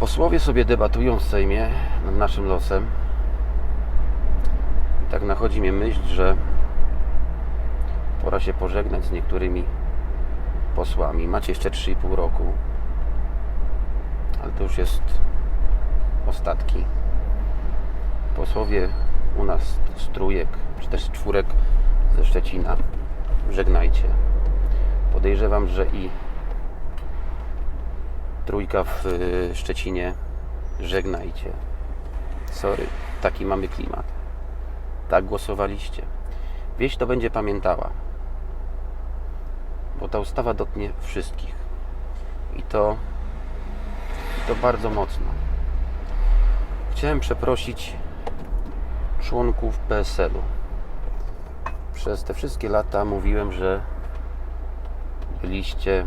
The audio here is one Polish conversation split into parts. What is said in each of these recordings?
Posłowie sobie debatują w Sejmie nad naszym losem. I tak nachodzi mnie myśl, że pora się pożegnać z niektórymi posłami. Macie jeszcze 3,5 roku, ale to już jest ostatki. Posłowie u nas z trójek, czy też czwórek ze Szczecina, żegnajcie. Podejrzewam, że i trójka w y, Szczecinie, żegnajcie. Sorry, taki mamy klimat. Tak głosowaliście. Wieś to będzie pamiętała, bo ta ustawa dotknie wszystkich. I to, i to bardzo mocno. Chciałem przeprosić członków PSL-u. Przez te wszystkie lata mówiłem, że byliście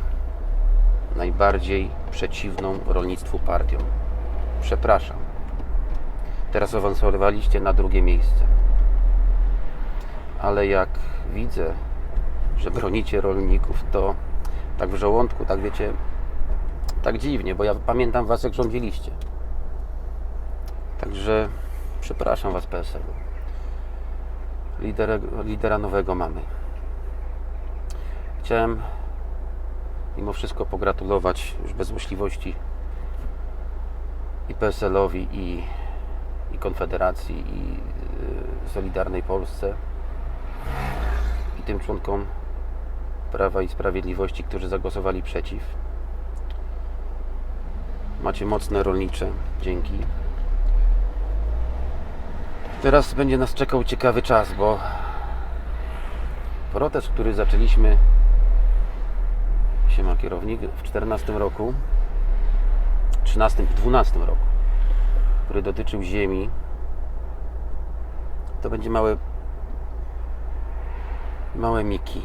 najbardziej przeciwną rolnictwu partią. Przepraszam. Teraz awansowaliście na drugie miejsce. Ale jak widzę, że bronicie rolników, to tak w żołądku, tak wiecie, tak dziwnie, bo ja pamiętam was jak rządziliście. Także przepraszam was PSL-u. Lidera, lidera nowego mamy. Chciałem mimo wszystko pogratulować już bez złośliwości i PSL-owi, i, i Konfederacji, i y, Solidarnej Polsce, i tym członkom Prawa i Sprawiedliwości, którzy zagłosowali przeciw. Macie mocne rolnicze dzięki. Teraz będzie nas czekał ciekawy czas, bo protest, który zaczęliśmy Siema kierownik. W 14 roku 13, w 12 roku który dotyczył ziemi to będzie małe małe miki.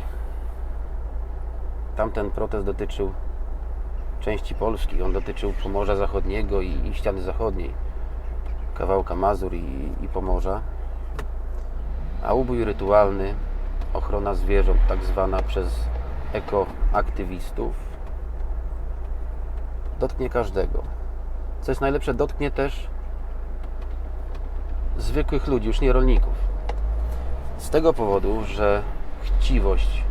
Tamten protest dotyczył części Polski. On dotyczył Pomorza Zachodniego i, i ściany zachodniej kawałka Mazur i, i Pomorza. A ubój rytualny ochrona zwierząt tak zwana przez ekoaktywistów dotknie każdego. Co jest najlepsze, dotknie też zwykłych ludzi, już nie rolników. Z tego powodu, że chciwość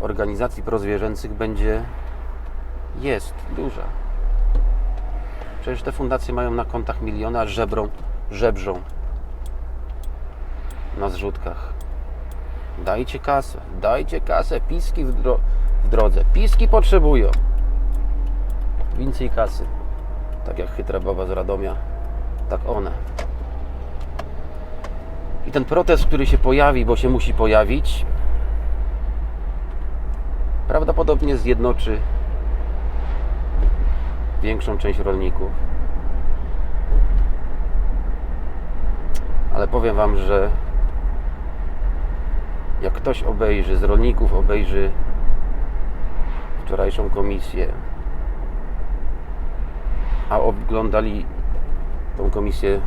organizacji prozwierzęcych będzie jest duża. Przecież te fundacje mają na kontach miliony, a żebrą, żebrzą na zrzutkach. Dajcie kasę, dajcie kasę, piski w, dro- w drodze. Piski potrzebują. Więcej kasy. Tak jak chytra baba z Radomia, tak one. I ten protest, który się pojawi, bo się musi pojawić, prawdopodobnie zjednoczy większą część rolników. Ale powiem Wam, że jak ktoś obejrzy, z rolników obejrzy wczorajszą komisję, a oglądali tą komisję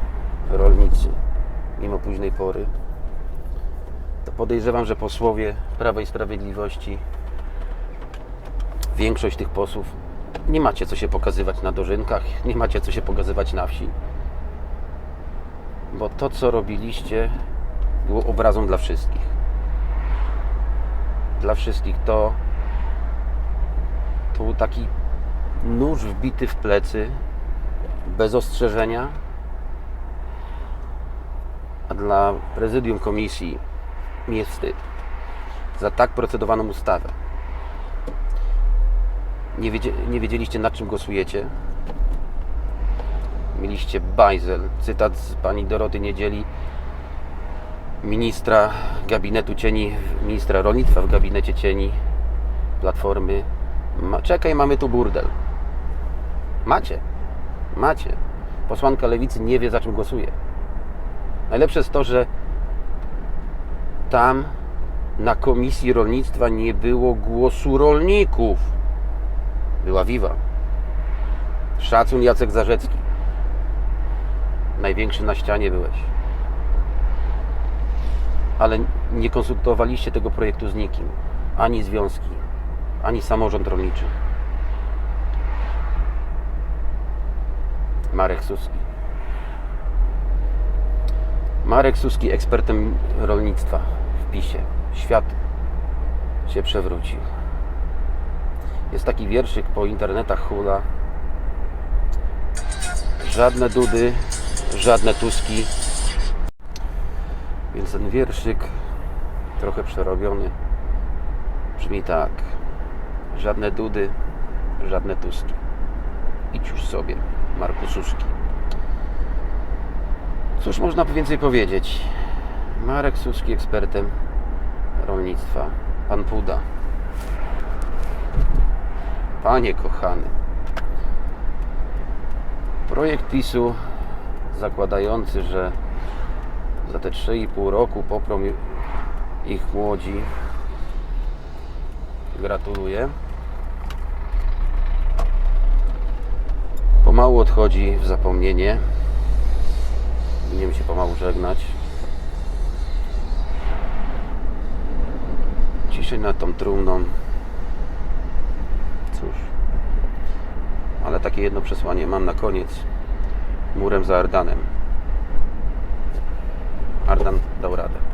rolnicy mimo późnej pory, to podejrzewam, że posłowie Prawa i Sprawiedliwości, większość tych posłów, nie macie co się pokazywać na dożynkach, nie macie co się pokazywać na wsi. Bo to, co robiliście, było obrazą dla wszystkich dla wszystkich to był taki nóż wbity w plecy bez ostrzeżenia. A dla prezydium komisji mi jest wstyd za tak procedowaną ustawę. Nie, nie wiedzieliście nad czym głosujecie? Mieliście bajzel. Cytat z pani Doroty Niedzieli ministra gabinetu cieni, ministra rolnictwa w gabinecie cieni Platformy. Ma, czekaj, mamy tu burdel. Macie. Macie. Posłanka lewicy nie wie, za czym głosuje. Najlepsze jest to, że tam na komisji rolnictwa nie było głosu rolników. Była Wiwa. Szacun Jacek Zarzecki. Największy na ścianie byłeś ale nie konsultowaliście tego projektu z nikim, ani związki, ani samorząd rolniczy. Marek Suski. Marek Suski, ekspertem rolnictwa w PiSie. Świat się przewrócił. Jest taki wierszyk po internetach hula. Żadne dudy, żadne tuski. Więc ten wierszyk, trochę przerobiony, brzmi tak. Żadne dudy, żadne tuski. Idź już sobie, Marku Suski. Cóż można więcej powiedzieć? Marek Suski, ekspertem rolnictwa. Pan Puda. Panie kochany. Projekt PiSu zakładający, że za te 3,5 roku poprą ich młodzi. Gratuluję. Pomału odchodzi w zapomnienie. Będziemy się pomału żegnać. Ciszej nad tą trumną. Cóż. Ale takie jedno przesłanie mam na koniec. Murem za Ardanem. Ardan dał radę.